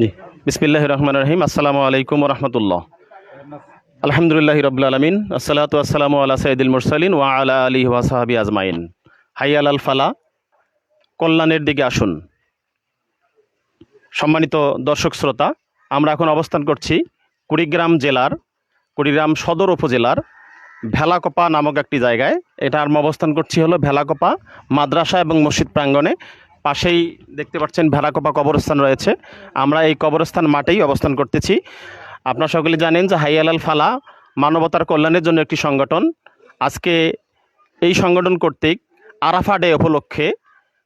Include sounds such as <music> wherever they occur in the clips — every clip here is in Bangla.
জি। বিসমিল্লাহ রহমান রহিম। আসসালামু আলাইকুম রহমতুল্লাহ। আলহামদুলিল্লাহ রবিল আলমিন। আসসালাতু আসসালামু আলা সঈদুল মুরসালিন ওয়া আলা আলী ওয়াসাহাবি আজমাইন। হাইয়াল আল ফালা, কল্যাণের দিকে আসুন। সম্মানিত দর্শক শ্রোতা, আমরা এখন অবস্থান করছি কুড়িগ্রাম জেলার, কুড়িগ্রাম সদর উপজেলার ভেলাকোপা নামক একটি জায়গায়। এটা আমরা অবস্থান করছি হলো ভেলাকোপা মাদ্রাসা এবং মসজিদ প্রাঙ্গণে। পাশেই দেখতে পাচ্ছেন ভেলাকোপা কবরস্থান রয়েছে। আমরা এই কবরস্থান মাঠেই অবস্থান করতেছি। আপনারা সকলে জানেন যে হাইয়ালাল ফালা মানবতার কল্যাণের জন্য একটি সংগঠন। আজকে এই সংগঠন কর্তৃক আরাফা ডে উপলক্ষে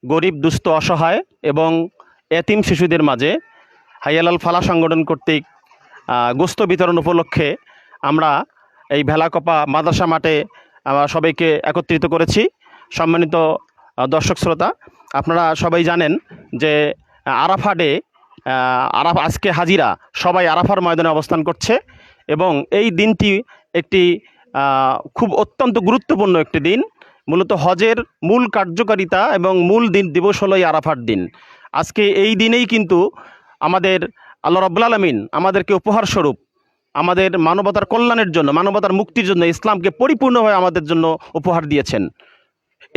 গরিব, দুস্থ, অসহায় এবং এতিম শিশুদের মাঝে হাইয়ালাল ফালা সংগঠন কর্তৃক গোস্ত বিতরণ উপলক্ষে আমরা এই ভেলাকপা মাদ্রাসা মাঠে আমরা সবাইকে একত্রিত করেছি। সম্মানিত দর্শক শ্রোতা আপনারা সবাই জানেন যে আরাফা ডে আরাফা, আজকে হাজিরা সবাই আরাফার ময়দানে অবস্থান করছে এবং এই দিনটি একটি খুব অত্যন্ত গুরুত্বপূর্ণ একটি দিন। মূলত হজের মূল কার্যকারিতা এবং মূল দিন দিবস হলো আরাফার দিন। আজকে এই দিনেই কিন্তু আমাদের আল্লাহ রব্বুল আলমিন আমাদেরকে উপহার স্বরূপ, আমাদের মানবতার কল্যাণের জন্য, মানবতার মুক্তির জন্য ইসলামকে পরিপূর্ণভাবে আমাদের জন্য উপহার দিয়েছেন।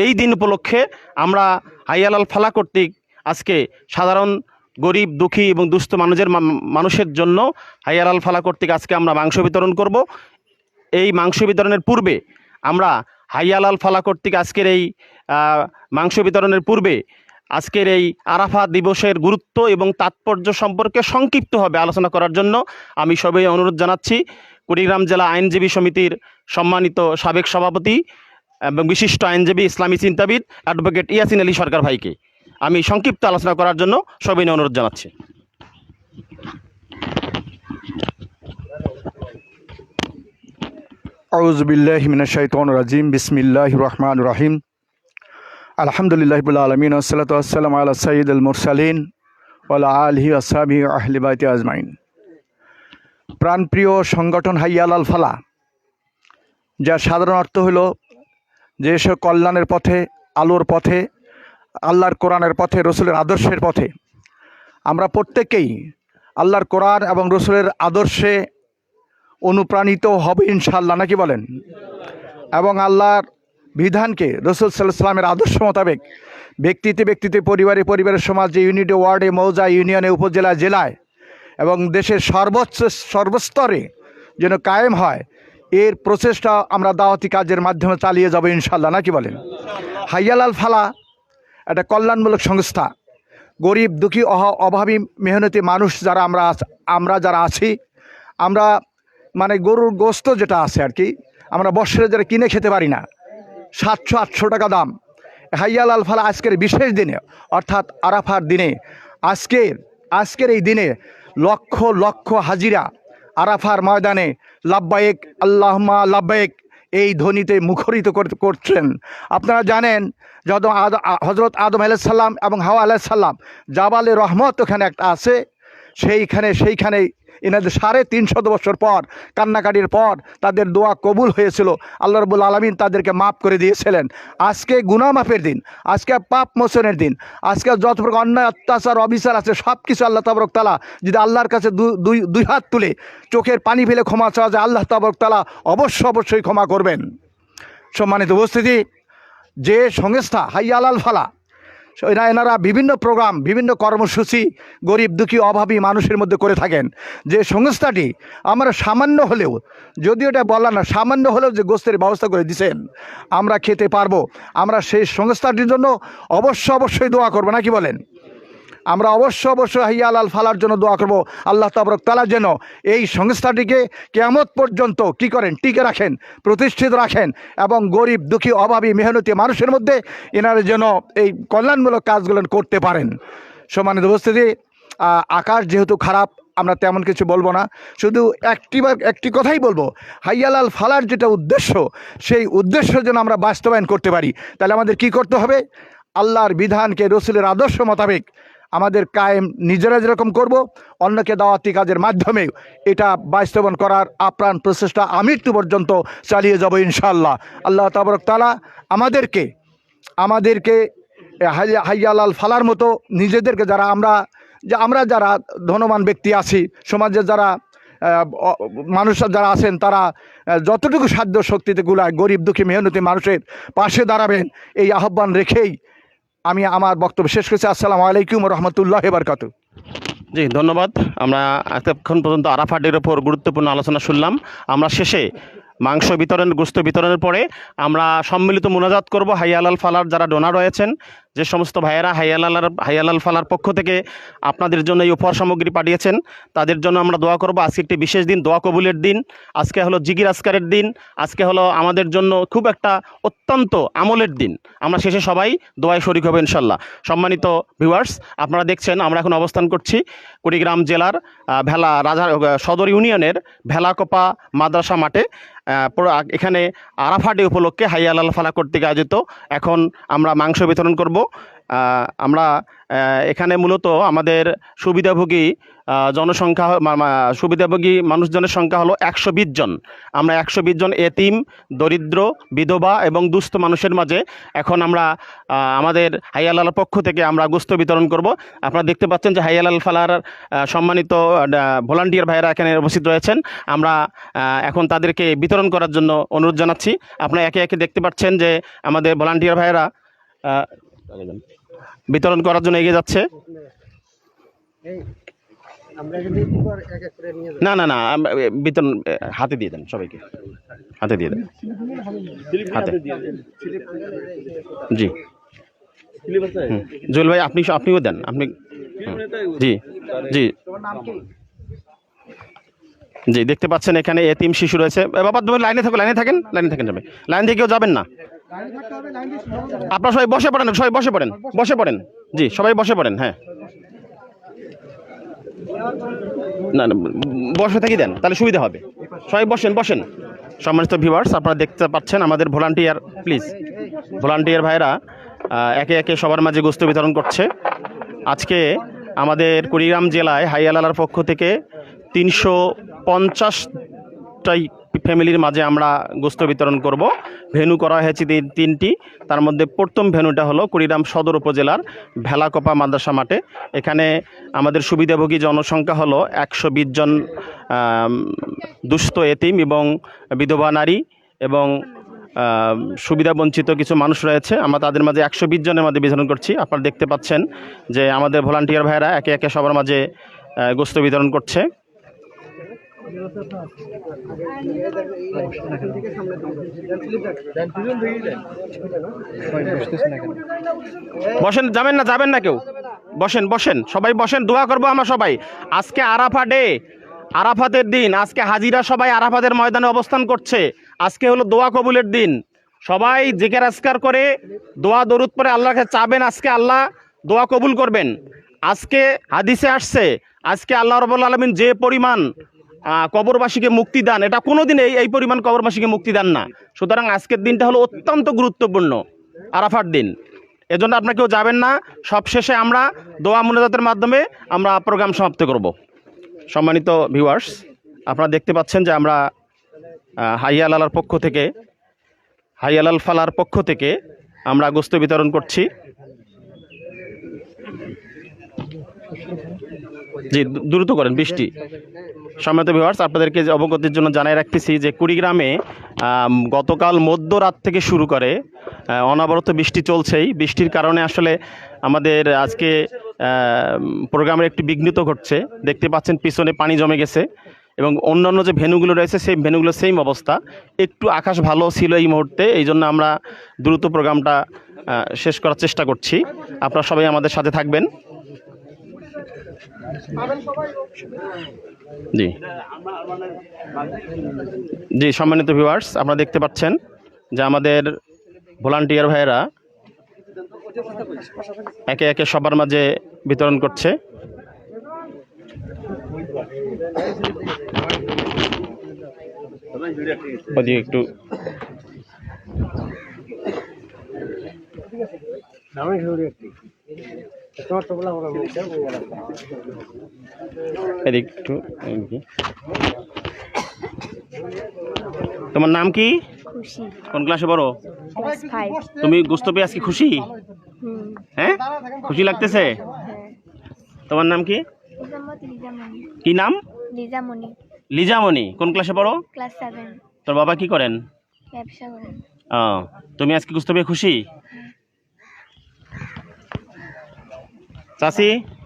এই দিন উপলক্ষে আমরা হাইয়াল আল ফালা কর্তৃক আজকে সাধারণ গরিব, দুঃখী এবং দুস্থ মানুষের মানুষের জন্য হাইয়াল আল ফালা কর্তৃক আজকে আমরা মাংস বিতরণ করব। এই মাংস বিতরণের পূর্বে আমরা হাইয়াল আল ফালা কর্তৃক আজকের এই মাংস বিতরণের পূর্বে আজকের এই আরাফা দিবসের গুরুত্ব এবং তাৎপর্য সম্পর্কে সংক্ষিপ্তভাবে আলোচনা করার জন্য আমি সবাই অনুরোধ জানাচ্ছি। কুড়িগ্রাম জেলা আইনজীবী সমিতির সম্মানিত সাবেক সভাপতি এবং বিশিষ্ট আইনজীবী, ইসলামী চিন্তাবিদ অ্যাডভোকেট ইয়াসিন আলী সরকার ভাইকে আমি সংক্ষিপ্ত আলোচনা করার জন্য সবাই অনুরোধ জানাচ্ছি। আউজ বিল্লাহ মিনাশাইতন রাজিম বিসমিল্লাহ রহমান রাহিম। আলহামদুলিল্লাহ আলমিন আসসালাতু আসসালাম আলা সঈদ আল মুরসালিন ওয়ালা আলহি আসাবি আহলিবাইতে আজমাইন। প্রাণপ্রিয় সংগঠন হাইয়াল আল ফালা, যার সাধারণ অর্থ হলো যে সব কল্যাণের পথে, আলোর পথে, আল্লাহর কোরআনের পথে, রসুলের আদর্শের পথে। আমরা প্রত্যেকেই আল্লাহর কোরআন এবং রসুলের আদর্শে অনুপ্রাণিত হবে ইনশাল্লাহ নাকি বলেন? এবং আল্লাহর বিধানকে, রসুল সাল্লাহ সাল্লামের আদর্শ মোতাবেক ব্যক্তিতে ব্যক্তিতে, পরিবারে পরিবারের সমাজে, ইউনিটে, ওয়ার্ডে, মৌজা, ইউনিয়নে, উপজেলা, জেলায় এবং দেশের সর্বোচ্চ, সর্বস্তরে যেন কায়েম হয় এর প্রচেষ্টা আমরা দাওয়াতি কাজের মাধ্যমে চালিয়ে যাব ইনশাল্লাহ নাকি বলেন? হাইয়ালাল ফালা, একটা কল্যাণমূলক সংস্থা। গরিব, দুঃখী, অহ- অভাবী, মেহনতি মানুষ যারা আমরা আমরা যারা আছি, আমরা মানে গরুর গোস্ত যেটা আছে আর কি, আমরা বৎসরে যারা কিনে খেতে পারি না, সাতশো, আটশো টাকা দাম। হাইয়াল আলফালা আজকের বিশেষ দিনে, অর্থাৎ আরাফার দিনে, আজকের আজকের এই দিনে লক্ষ লক্ষ হাজিরা আরাফার ময়দানে লাব্বায়েক আল্লাহমা লাব্বায়েক এই ধ্বনিতে মুখরিত কর- করছেন। আপনারা জানেন যত হজরত আদম আলাইসাল্লাম এবং হাওয়া আলাইসাল্লাম জাবালে রহমত ওখানে একটা আছে। সেইখানে সেইখানে এনাদের সাড়ে তিনশত বছর পর, কান্নাকাটির পর তাদের দোয়া কবুল হয়েছিল। আল্লাহ রবুল আলমিন তাদেরকে মাফ করে দিয়েছিলেন। আজকে গুনা মাফের দিন, আজকে পাপ মোচনের দিন, আজকে যত প্রকার অন্যায়, অত্যাচার, অবিচার আছে সব কিছু আল্লাহ তাবরক তালা যদি আল্লাহর কাছে দুই দুই হাত তুলে চোখের পানি ফেলে ক্ষমা চাওয়া যায়, আল্লাহ তাবরক তালা অবশ্য অবশ্যই ক্ষমা করবেন। সম্মানিত উপস্থিতি, যে সংস্থা হাইয়াল আল ফালা এরা এনারা বিভিন্ন প্রোগ্রাম, বিভিন্ন কর্মসূচি গরিব দুঃখী অভাবী মানুষের মধ্যে করে থাকেন। যে সংস্থাটি আমরা সামান্য হলেও যদি এটা বলা না, সামান্য হলেও যে গোস্তের ব্যবস্থা করে দিছেন, আমরা খেতে পারব। আমরা সেই সংস্থাটির জন্য অবশ্য অবশ্যই দোয়া করব নাকি বলেন? আমরা অবশ্য অবশ্যই হাইয়াল আল ফালার জন্য দোয়া করব। আল্লাহ তাবরক তালা যেন এই সংস্থাটিকে কেমত পর্যন্ত কি করেন? টিকে রাখেন, প্রতিষ্ঠিত রাখেন এবং গরিব, দুঃখী, অভাবী, মেহনতি মানুষের মধ্যে এনারা যেন এই কল্যাণমূলক কাজগুলো করতে পারেন। সমানিত উপস্থিতি আকাশ যেহেতু খারাপ, আমরা তেমন কিছু বলব না। শুধু একটি বা একটি কথাই বলব, হাইয়ালাল ফালার যেটা উদ্দেশ্য, সেই উদ্দেশ্য যেন আমরা বাস্তবায়ন করতে পারি। তাহলে আমাদের কি করতে হবে? আল্লাহর বিধানকে, রসুলের আদর্শ মোতাবেক আমাদের কায়েম নিজেরা যেরকম করব, অন্যকে দাওয়াতি কাজের মাধ্যমে এটা বাস্তবায়ন করার আপ্রাণ প্রচেষ্টা আমি আমৃত্যু পর্যন্ত চালিয়ে যাব ইনশাআল্লাহ। আল্লাহ তাবরক তালা আমাদেরকে আমাদেরকে হাইয়া হাইয়ালাল ফালার মতো নিজেদেরকে যারা আমরা, যে আমরা যারা ধনবান ব্যক্তি আছি সমাজে যারা মানুষ যারা আছেন তারা যতটুকু সাধ্য শক্তিতে গুলায় গরিব দুঃখী মেহনতি মানুষের পাশে দাঁড়াবেন, এই আহ্বান রেখেই আমি আমার বক্তব্য শেষ করছি। আসসালামু আলাইকুম রহমতুল্লাহ বারকাতু। জি, ধন্যবাদ। আমরা এতক্ষণ পর্যন্ত আরাফাটের ওপর গুরুত্বপূর্ণ আলোচনা শুনলাম। আমরা শেষে মাংস বিতরণ, গুস্ত বিতরণের পরে আমরা সম্মিলিত মোনাজাত করব। হাইয়ালাল ফালার যারা ডোনার রয়েছেন যে সমস্ত ভাইয়েরা হাইয়ালালার, হাইয়ালাল ফালার পক্ষ থেকে আপনাদের জন্য এই উপহার সামগ্রী পাঠিয়েছেন, তাদের জন্য আমরা দোয়া করব। আজকে একটি বিশেষ দিন, দোয়া কবুলের দিন। আজকে হলো জিগির আসকারের দিন। আজকে হলো আমাদের জন্য খুব একটা অত্যন্ত আমলের দিন। আমরা শেষে সবাই দোয়ায় শরিক হব ইনশাল্লাহ। সম্মানিত ভিউয়ার্স আপনারা দেখছেন, আমরা এখন অবস্থান করছি কুড়িগ্রাম জেলার ভেলা রাজা সদর ইউনিয়নের ভেলাকোপা মাদ্রাসা মাঠে এখানে আরাফাডে উপলক্ষে হাইয়ালাল ফালা কর্তৃক আয়োজিত। এখন আমরা মাংস বিতরণ করব। আমরা এখানে মূলত আমাদের সুবিধাভোগী জনসংখ্যা সুবিধাভোগী মানুষজনের সংখ্যা হলো একশো বিশ জন। আমরা একশো বিশ জন এতিম, দরিদ্র, বিধবা এবং দুস্থ মানুষের মাঝে এখন আমরা আমাদের হাইয়ালাল পক্ষ থেকে আমরা গোস্ত বিতরণ করব। আপনারা দেখতে পাচ্ছেন যে হাইয়ালাল ফালার সম্মানিত ভলান্টিয়ার ভাইয়েরা এখানে উপস্থিত রয়েছেন। আমরা এখন তাদেরকে বিতরণ করার জন্য অনুরোধ জানাচ্ছি। আপনারা একে একে দেখতে পাচ্ছেন যে আমাদের ভলান্টিয়ার ভাইয়েরা বিতরণ করার জন্য এগিয়ে যাচ্ছে। না না না বিতরণ হাতে দিয়ে দেন সবাইকে। হাতে দিয়ে দেন। হাতে। জি। জুয়েল ভাই আপনি আপনিও দেন। আপনি জি জি। জি দেখতে পাচ্ছেন এখানে এতিম শিশু রয়েছে। বাবা তুমি লাইনে থাকো লাইনে থাকেন? লাইনে থাকেন যাবে লাইন থেকে কেউ যাবেন না? আপনারা সবাই বসে পড়েন, সবাই বসে পড়েন বসে পড়েন। জি, সবাই বসে পড়েন হ্যাঁ। না না, বসে থাকি দেন, তাহলে সুবিধা হবে। সবাই বসেন বসেন। সম্মানিত ভিউয়ার্স আপনারা দেখতে পাচ্ছেন আমাদের ভলান্টিয়ার প্লিজ ভলান্টিয়ার ভাইরা একে একে সবার মাঝে গোস্ত বিতরণ করছে। আজকে আমাদের কুড়িগ্রাম জেলায় হাইয়ালালার পক্ষ থেকে তিনশো পঞ্চাশটাই ফ্যামিলির মাঝে আমরা গোস্ত বিতরণ করব। ভেনু করা হয়েছে তিন- তিনটি। তার মধ্যে প্রথম ভেনুটা হলো কুড়িগ্রাম সদর উপজেলার ভেলাকপা মাদ্রাসা মাঠে। এখানে আমাদের সুবিধাভোগী জনসংখ্যা হলো একশো বিশ জন দুস্থ এতিম এবং বিধবা নারী এবং সুবিধাবঞ্চিত কিছু মানুষ রয়েছে। আমরা তাদের মাঝে একশো বিশ জনের মাঝে বিতরণ করছি। আপনারা দেখতে পাচ্ছেন যে আমাদের ভলান্টিয়ার ভাইয়েরা একে একে সবার মাঝে গোস্ত বিতরণ করছে। বসেন, যাবেন না যাবেন না কেউ। বসেন বসেন। সবাই বসেন, দোয়া করব আমরা সবাই। আজকে আরাফা ডে, আরাফাতের দিন। আজকে হাজিরা সবাই আরাফাতের ময়দানে অবস্থান করছে। আজকে হলো দোয়া কবুলের দিন। সবাই জিকের আজকার করে দোয়া দরুদ পরে আল্লাহকে চাবেন আজকে আল্লাহ দোয়া কবুল করবেন। আজকে হাদিসে আসছে, আজকে আল্লাহ রবুল্লা আলমিন যে পরিমাণ কবরবাসীকে মুক্তি দান। এটা কোনোদিন এই এই পরিমাণ কবরবাসীকে মুক্তি দান না। সুতরাং আজকের দিনটা হলো অত্যন্ত গুরুত্বপূর্ণ, আরাফার দিন। এজন্য আপনার কেউ যাবেন না। সবশেষে আমরা দোয়া মুনাজাতের মাধ্যমে আমরা প্রোগ্রাম সমাপ্ত করব। সম্মানিত ভিউয়ার্স আপনারা দেখতে পাচ্ছেন যে আমরা হাইয়াল আলার পক্ষ থেকে, হাইয়ালাল ফালার পক্ষ থেকে আমরা গোস্ত বিতরণ করছি। জি দ্রু- দ্রুত করেন, বৃষ্টি। সম্মানিত ভিউয়ার্স আপনাদেরকে অবগতির জন্য জানাই রাখতেছি যে কুড়িগ্রামে গতকাল মধ্যরাত থেকে শুরু করে অনবরত বৃষ্টি চলছেই। বৃষ্টির কারণে আসলে আমাদের আজকে প্রোগ্রামের একটি বিঘ্নিত ঘটছে। দেখতে পাচ্ছেন পিছনে পানি জমে গেছে এবং অন্যান্য যে ভেনুগুলো রয়েছে, সেই ভেনুগুলো সেম অবস্থা। একটু আকাশ ভালো ছিল এই মুহূর্তে, এই জন্য আমরা দ্রুত প্রোগ্রামটা শেষ করার চেষ্টা করছি। আপনারা সবাই আমাদের সাথে থাকবেন। জি জি সম্মানিত ভিউয়ার্স আপনারা দেখতে পাচ্ছেন যে আমাদের ভলান্টিয়ার ভাইয়েরা একে একে সবার মাঝে বিতরণ করছে একটু এদিক একটু তোমার নাম কি? কোন ক্লাসে পড়ো? তুমি গুস্ত পেয়ে আজকে খুশি? হ্যাঁ? খুশি লাগতেছে? হ্যাঁ। তোমার নাম কি? কি নাম? লিজামণি। লিজামণি। কোন ক্লাসে পড়ো? ক্লাস তোর বাবা কি করেন? ব্যবসা করেন। ও তুমি আজকে গুস্ত পেয়ে খুশি? চাচি? বাবা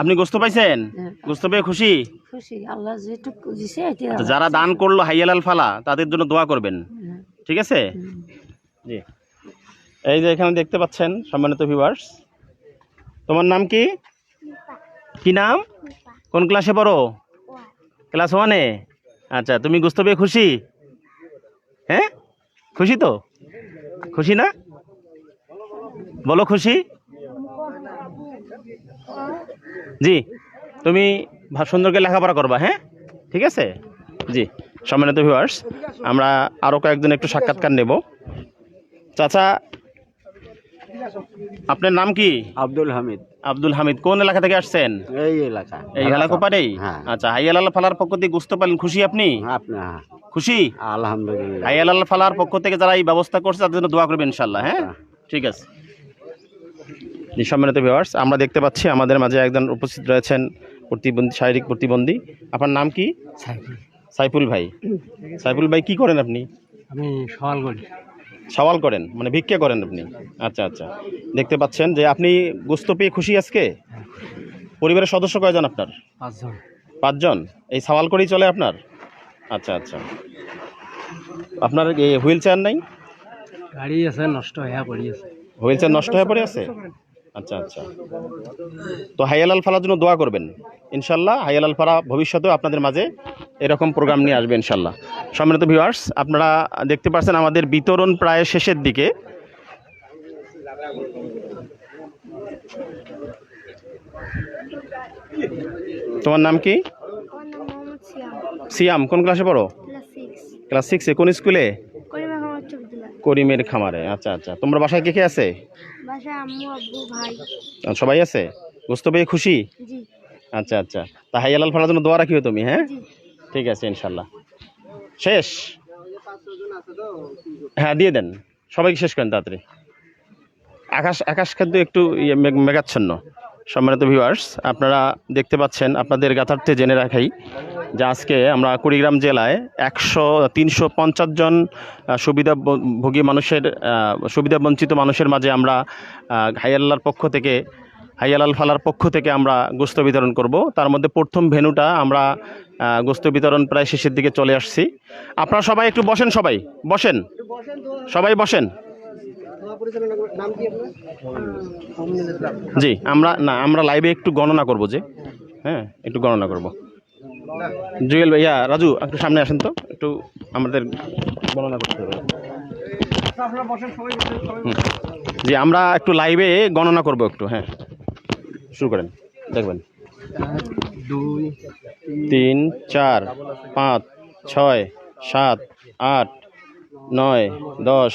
আপনি গোস্ত পাইছেন? হ্যাঁ। গোস্ত পেয়ে খুশি? খুশি আল্লাহ যেটুকু দিছে যারা দান করল হাইয়ালাল ফালা তাদের জন্য দোয়া করবেন। হ্যাঁ। ঠিক আছে? জি। এই যে এখানে দেখতে পাচ্ছেন সম্মানিত ভিউয়ার্স তোমার নাম কি? কি নাম? কোন ক্লাসে পড়ো? ক্লাস ওয়ানে আচ্ছা তুমি গুস্ত পেয়ে খুশি? হ্যাঁ? খুশি তো? খুশি না? বলো খুশি। জি তুমি ভা- সুন্দর লেখাপড়া করবা হ্যাঁ? ঠিক আছে? জি সম্মানিত ভিউয়ার্স আমরা আরও কয়েকজন একটু সাক্ষাৎকার নেব। চাচা আপনার নাম কি? আব্দুল হামিদ। আব্দুল হামিদ কোন এলাকা থেকে আসছেন? এই এলাকা। এই এলাকোপাড়েই হ্যাঁ। আচ্ছা হাইয়ালাল ফালার পক্ষ থেকে বুঝতে পারলেন খুশি আপনি? খুশি? আলহামদুলিল্লাহ। হাইয়ালাল ফালার পক্ষ থেকে যারা এই ব্যবস্থা করছে তাদের জন্য দোয়া করবেন ইনশাল্লাহ হ্যাঁ? ঠিক আছে। জি সম্মানিত ভিউয়ার্স আমরা দেখতে পাচ্ছি আমাদের মাঝে একজন উপস্থিত রয়েছেন প্রতিবন্ধী শারীরিক প্রতিবন্ধী। আপনার নাম কি? সাইফুল। ভাই। সাইফুল ভাই কি করেন আপনি? আমি সওয়াল করি। সওয়াল করেন মানে ভিক্ষা করেন আপনি? আচ্ছা আচ্ছা। দেখতে পাচ্ছেন যে আপনি গোস্ত পেয়ে খুশি আজকে? পরিবারের সদস্য কয়জন আপনার? পাঁচজন। পাঁচজন? এই সওয়াল করেই চলে আপনার? আচ্ছা আচ্ছা। আপনার এই হুইল চেয়ার নাই? গাড়ি আছে নষ্ট হয়ে পড়ি আছে। হুইল চেয়ার নষ্ট হয়ে পড়ে আছে? আচ্ছা আচ্ছা। তো হাইয়ালাল ফালার জন্য দোয়া করবেন। ইনশাল্লাহ হাইয়ালাল ফালা ভবিষ্যতেও আপনাদের মাঝে এরকম প্রোগ্রাম নিয়ে আসবে ইনশাল্লাহ সম্মানিত ভিউয়ার্স আপনারা দেখতে পাচ্ছেন আমাদের বিতরণ প্রায় শেষের দিকে। তোমার নাম কি? সিয়াম। কোন ক্লাসে পড়ো ক্লাস সিক্স কোন স্কুলে? করিমের খামারে। আচ্ছা আচ্ছা। তোমরা বাসায় কে কে আছে? সবাই আছে? বুঝতে পেয়ে খুশি? আচ্ছা আচ্ছা। তা হাইয়ালাল ফালার জন্য দোয়া রাখিও তুমি হ্যাঁ? ঠিক আছে ইনশাল্লাহ শেষ? হ্যাঁ দিয়ে দেন। সবাইকে শেষ করেন তাড়াতাড়ি। আকাশ আকাশ কিন্তু একটু ইয়ে মেঘ- মেঘাচ্ছন্ন। সম্মানিত ভিউয়ার্স আপনারা দেখতে পাচ্ছেন আপনাদের গাথার্থে জেনে রাখাই যে আজকে আমরা কুড়িগ্রাম জেলায় একশো, তিনশো পঞ্চাশ জন সুবিধাভোগী মানুষের সুবিধাবঞ্চিত মানুষের মাঝে আমরা হাইয়াল্লার পক্ষ থেকে, হাইয়ালাল ফালার পক্ষ থেকে আমরা গোস্ত বিতরণ করব। তার মধ্যে প্রথম ভেনুটা আমরা গোস্ত বিতরণ প্রায় শেষের দিকে চলে আসছি। আপনারা সবাই একটু বসেন সবাই। বসেন। সবাই বসেন। জি, আমরা, না, আমরা লাইভে একটু গণনা করব যে হ্যাঁ একটু গণনা করব। জুয়েল ভাইয়া, রাজু, একটু সামনে আসেন তো, একটু আমাদের গণনা করতে হবে। জি, আমরা একটু লাইভে গণনা করব একটু হ্যাঁ। শুরু করেন, দেখবেন। দুই তিন, চার, পাঁচ, ছয়, সাত, আট, নয়, দশ,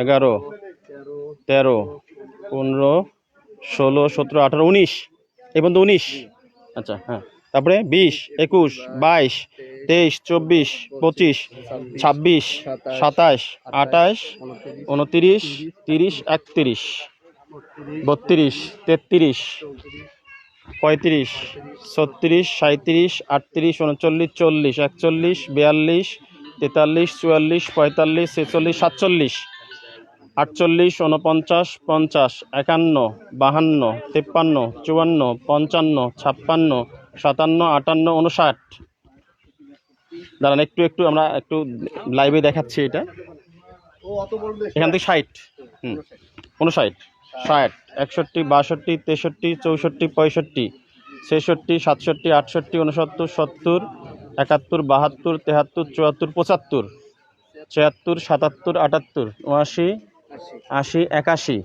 এগারো, তেরো, পনেরো, ষোলো, সতেরো, আঠারো, উনিশ। এই পর্যন্ত উনিশ। আচ্ছা হ্যাঁ। তারপরে বিশ, একুশ, বাইশ, তেইশ, চব্বিশ, পঁচিশ, ছাব্বিশ, সাতাশ, আঠাশ, উনতিরিশ, তিরিশ, একত্রিশ, বত্রিশ, তেত্রিশ, পঁয়ত্রিশ, ছত্রিশ সাঁত্রিশ আটত্রিশ, উনচল্লিশ, চল্লিশ, একচল্লিশ, বিয়াল্লিশ, তেতাল্লিশ, চুয়াল্লিশ, পঁয়তাল্লিশ, ছেচল্লিশ, সাতচল্লিশ, আটচল্লিশ উনপঞ্চাশ পঞ্চাশ, একান্ন, বাহান্ন, তিপ্পান্ন, চুয়ান্ন, পঞ্চান্ন, ছাপ্পান্ন সাতান্ন, আটান্ন উনষাট দাঁড়ান, একটু একটু, আমরা একটু লাইভে দেখাচ্ছি এটা। এখান থেকে ষাট। হুম উনষাট ষাট, একষট্টি, বাষট্টি, তেষট্টি, চৌষট্টি, পঁয়ষট্টি, ছেষট্টি, সাতষট্টি, আটষট্টি উনসত্তর সত্তর, একাত্তর, বাহাত্তর, তেহাত্তর, চুয়াত্তর, পঁচাত্তর, ছিয়াত্তর, সাতাত্তর, আটাত্তর, উনআশি, আশি, একাশি।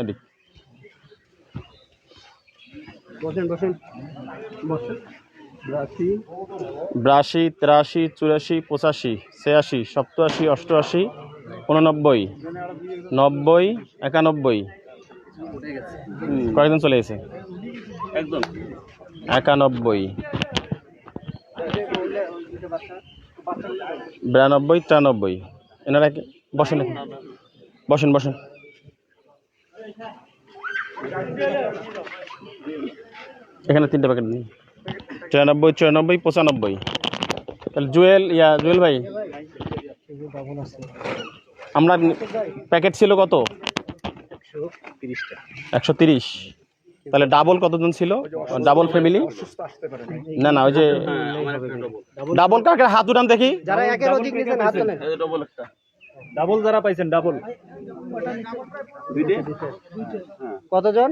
এদিক। বসেন বসেন। বসেন। বিরাশি। তিরাশি চুরাশি পঁচাশি ছিয়াশি সপ্তাশি অষ্টআশি উননব্বই নব্বই একানব্বই। কয়েকজন চলে গেছে? একদম একানব্বই। বিরানব্বই তিরানব্বই। এনারা কি- বসেন। বসেন বসেন। এখানে তিনটে প্যাকেট নেই। চুরানব্বই চুরানব্বই পঁচানব্বই। তাহলে জুয়েল ইয়া জুয়েল ভাই? আমরা প্যাকেট ছিল কত? একশো তিরিশ। তাহলে ডাবল কতজন ছিল? ডাবল ফ্যামিলি না না ওই যে ডাবল কাকে হাত উঠান দেখি। যারা একের অধিক নিছেন হাত তোলেন। ডাবল যারা পাইছেন ডাবল। কতজন?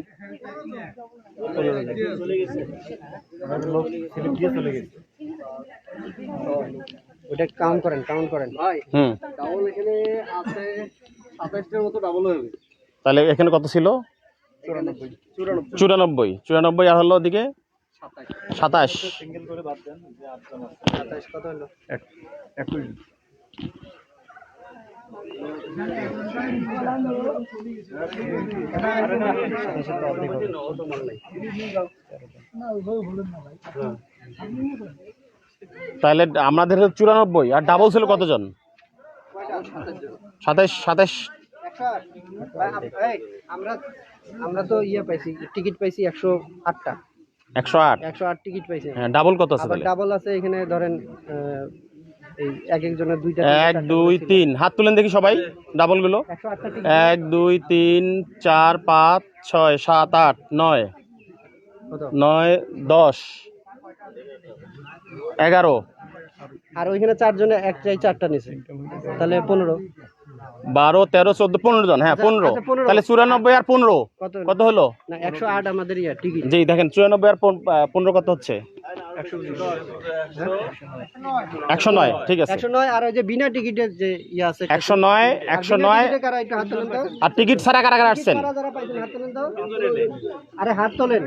ওটা কাউন্ট করেন কাউন্ট করেন। হুম। ডাবল এখানে আছে সাতাইশটার মতো ডাবল হবে তাহলে এখানে কত ছিল? চুরানব্বই। চুরানব্বই। আর হলো ওদিকে? সাতাশ। সাতাইশ কত হলো? একুশ। তাহলে আমাদের চুরানব্বই আর ডাবল ছিল কতজন? সাতাশ সাতাশ আমরা আমরা তো ইয়ে পাইছি টিকিট পাইছি একশো আটটা। একশো আট। একশো আট টিকিট পাইছি। হ্যাঁ ডাবল কত আছে ডাবল আছে এখানে ধরেন এই এক একজনের দুইটা এক দুই তিন। হাত তুলেন দেখি সবাই। ডাবলগুলো একশো আটটা টিকিট। এক দুই তিন চার পাঁচ ছয় সাত আট নয়। নয় দশ। এগারো। আর ওইখানে চারজনে একটাই চারটা নিছে। তাহলে পনেরো। বারো তেরো চোদ্দ পনেরো জন। হ্যাঁ আচ্ছা, পনেরো। আচ্ছা, তাহলে চুরানব্বই আর পনেরো। কত? হলো? একশো আট আমাদের জি দেখেন চুরানব্বই আর পন- পনেরো কত হচ্ছে? একশো নয়। ঠিক আছে। একশো নয় আর ওই যে বিনা টিকিটের যে ইয়ে আছে একশো নয় একশো নয়। আর টিকিট ছাড়া কারা কারা আসছেন? যারা যারা পাইছেন হাত তোলেন তো? আরে হাত তোলেন।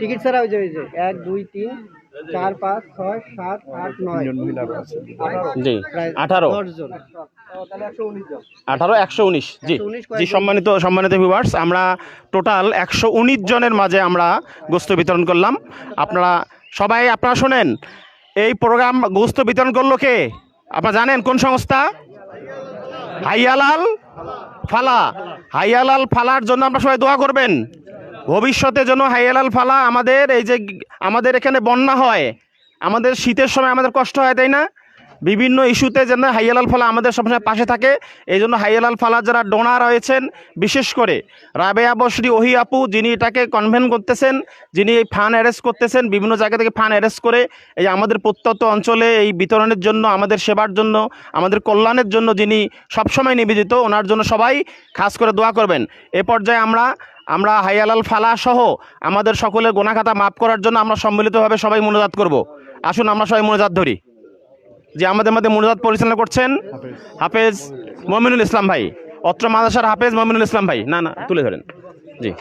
টিকিট ছাড়া ওই যে ওই যে এক দুই তিন চার পাঁচ ছয় সাত আট নয়। আঠারো। জি আঠারো। একশো উনিশ আঠারো একশো উনিশ জি জি সম্মানিত সম্মানিত ভিউয়ার্স আমরা টোটাল একশো উনিশ জনের মাঝে আমরা গোস্ত বিতরণ করলাম। আপনারা সবাই আপনারা শোনেন, এই প্রোগ্রাম গুস্ত বিতরণ করল কে? আপনারা জানেন কোন সংস্থা? হাইয়ালাল ফালা। হাইয়ালাল ফালার জন্য আপনারা সবাই দোয়া করবেন। ভবিষ্যতে জন্য হাইয়ালাল ফালা আমাদের, এই যে আমাদের এখানে বন্যা হয়, আমাদের শীতের সময় আমাদের কষ্ট হয়, তাই না? বিভিন্ন ইস্যুতে যেন হাইয়ালাল ফালা আমাদের সবসময় পাশে থাকে। এই জন্য হাইয়ালাল ফালা যারা ডোনার রয়েছেন বিশেষ করে রাবেয়া বসরি ওহি আপু, যিনি এটাকে কনভেন করতেছেন, যিনি এই ফান অ্যারেস্ট করতেছেন, বিভিন্ন জায়গা থেকে ফান অ্যারেস্ট করে, এই আমাদের প্রত্যন্ত অঞ্চলে এই বিতরণের জন্য, আমাদের সেবার জন্য, আমাদের কল্যাণের জন্য যিনি সবসময় নিবেদিত, ওনার জন্য সবাই খাস করে দোয়া করবেন। এ পর্যায়ে আমরা আমরা হাইয়ালাল ফালা সহ আমাদের সকলের গোনাখাতা মাফ করার জন্য আমরা সম্মিলিতভাবে সবাই মনোজাত করব। আসুন আমরা সবাই মনোজাত ধরি। যে আমাদের মধ্যে মনোজাত পরিচালনা করছেন হাফেজ মমিনুল ইসলাম ভাই। অত্র মাদ্রাসার হাফেজ মমিনুল ইসলাম ভাই। না না, তুলে ধরেন। জি।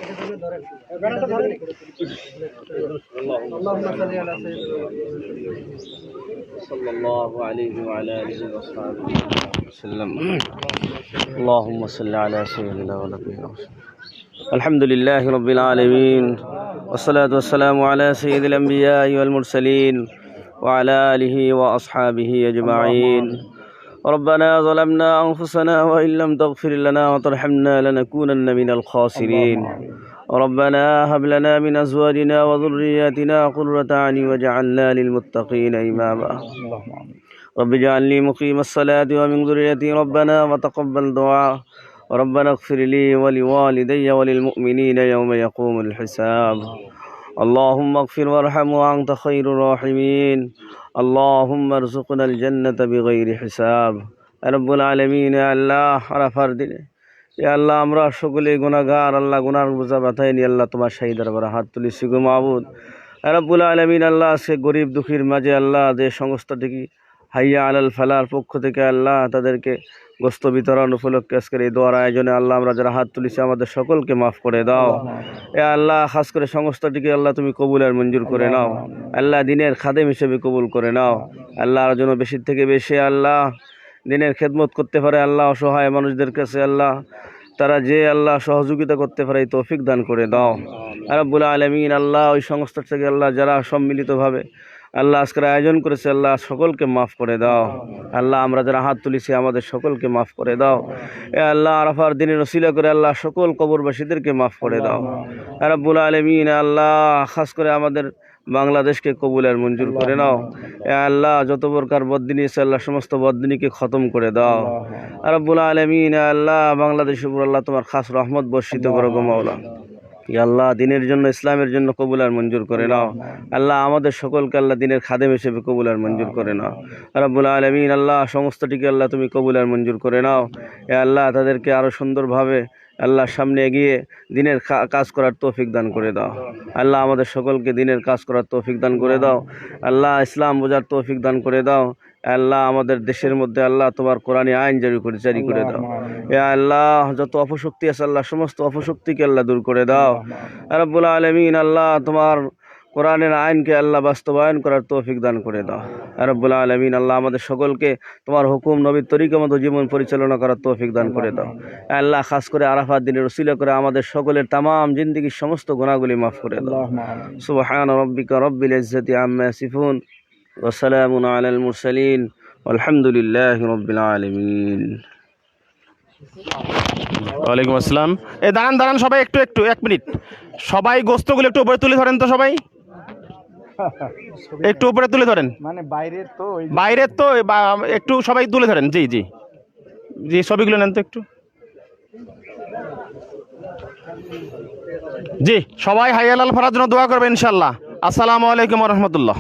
আলহামদুলিল্লাহ রবিলাম আলমিন। ওসলাত ওসালাম আলা সঈদুল ইউল মুরসালিন। وعلى آله وأصحابه أجمعين. ربنا ظلمنا أنفسنا وإن لم تغفر لنا وترحمنا لنكونن من الخاسرين. ربنا هب لنا من أزواجنا وذرياتنا قرة أعين واجعلنا للمتقين إماما. رب اجعلني مقيم الصلاة ومن ذريتي ربنا وتقبل دعاء. ربنا اغفر لي ولوالدي وللمؤمنين يوم يقوم الحساب. اللهم اغفر وارحم وأنت خير الراحمين اللهم ارزقنا الجنة بغير حساب رب العالمين يا الله عرفار দিনে ইয়া আল্লাহ আমরা সকলে গুনাহগার আল্লাহ গুনার বোঝা ব্যথায় নিয়ে আল্লাহ তোমার শাহী দরবারে হাত তুলেছি গো মাহবুদ রব্বুল আলমিন আল্লাহ আজকে গরিব দুঃখীর মাঝে আল্লাহ যে সংস্থাটি হাইয়া আলাল ফালার পক্ষ থেকে আল্লাহ তাদেরকে গোস্ত বিতরণ উপলক্ষে আজকের এই দোয়ার আয়োজনে আল্লাহ আমরা যারা হাত তুলেছি আমাদের সকলকে মাফ করে দাও। এ আল্লাহ খাস করে সংস্থাটিকে আল্লাহ তুমি কবুল আর মঞ্জুর করে নাও। আল্লাহ দিনের খাদেম হিসেবে কবুল করে নাও। আল্লাহর জন্য বেশি থেকে বেশি আল্লাহ দিনের খেদমত করতে পারে আল্লাহ অসহায় মানুষদের কাছে আল্লাহ তারা যে আল্লাহ সহযোগিতা করতে পারে এই তৌফিক দান করে দাও। আর আরব্বুল আলমিন আল্লাহ ওই সংস্থা থেকে আল্লাহ যারা সম্মিলিতভাবে আল্লাহ আজকের আয়োজন করেছে, আল্লাহ সকলকে মাফ করে দাও। আল্লাহ আমরা যারা হাত তুলেছি, আমাদের সকলকে মাফ করে দাও। এ আল্লাহ আরাফার দিনের রসিলা করে আল্লাহ সকল কবরবাসীদেরকে মাফ করে দাও। রাব্বুল আলমিন আল্লাহ খাস করে আমাদের বাংলাদেশকে কবুলের মঞ্জুর করে নাও। এ আল্লাহ যত প্রকার বদিনী আছে আল্লাহ সমস্ত বদিনীকে খতম করে দাও। রাব্বুল আলমিন আল্লাহ বাংলাদেশ উপর আল্লাহ তোমার খাস রহমত বর্ষিত করো গো মাওলা। ইয়া আল্লাহ দিনের জন্য ইসলামের জন্য কবুল আর মঞ্জুর করে নাও। আল্লাহ আমাদের সকলকে আল্লাহ দিনের খাদেম হিসেবে কবুল আর মঞ্জুর করে নাও। রাব্বুল আলমিন আল্লাহ সমস্তটিকে আল্লাহ তুমি কবুল আর মঞ্জুর করে নাও। এ আল্লাহ তাদেরকে আরও সুন্দরভাবে আল্লাহর সামনে এগিয়ে দিনের কাজ করার তৌফিক দান করে দাও। আল্লাহ আমাদের সকলকে দিনের কাজ করার তৌফিক দান করে দাও। আল্লাহ ইসলাম বোঝার তৌফিক দান করে দাও। আল্লাহ আমাদের দেশের মধ্যে আল্লাহ তোমার কোরআনে আইন জারি করে জারি করে দাও। এ আল্লাহ যত অপশক্তি আছে আল্লাহ সমস্ত অপশক্তিকে আল্লাহ দূর করে দাও। রব্বুল আলমিন আল্লাহ তোমার কোরআনের আইনকে আল্লাহ বাস্তবায়ন করার তৌফিক দান করে দাও। রব্বুল আলমিন আল্লাহ আমাদের সকলকে তোমার হুকুম নবীর তরিকা মতো জীবন পরিচালনা করার তৌফিক দান করে দাও। আল্লাহ খাস করে আরাফাত দিনের রসিলা করে আমাদের সকলের তামাম জিন্দগির সমস্ত গুণাগুলি মাফ করে দাও। সুবহান রব্বিকা রব্বিল ইজ্জতি আম্মা ইয়াসিফুন। ওয়া সালামুন আলাল মুরসালিন আলহামদুলিল্লাহি রব্বিল আলামিন ওয়ালাইকুম আসসালাম। এ দাঁড়ান দাঁড়ান সবাই একটু একটু এক মিনিট। সবাই গোস্তগুলো একটু উপরে তুলে ধরেন তো সবাই। <laughs> একটু উপরে তুলে ধরেন। মানে বাইরের তো বাইরের তো একটু সবাই তুলে ধরেন জি জি। জি ছবিগুলো নেন তো একটু। জি সবাই হাইয়ালাল ফরার জন্য দোয়া করবেন ইনশাল্লাহ আসসালামু আলাইকুম রহমতুল্লাহ।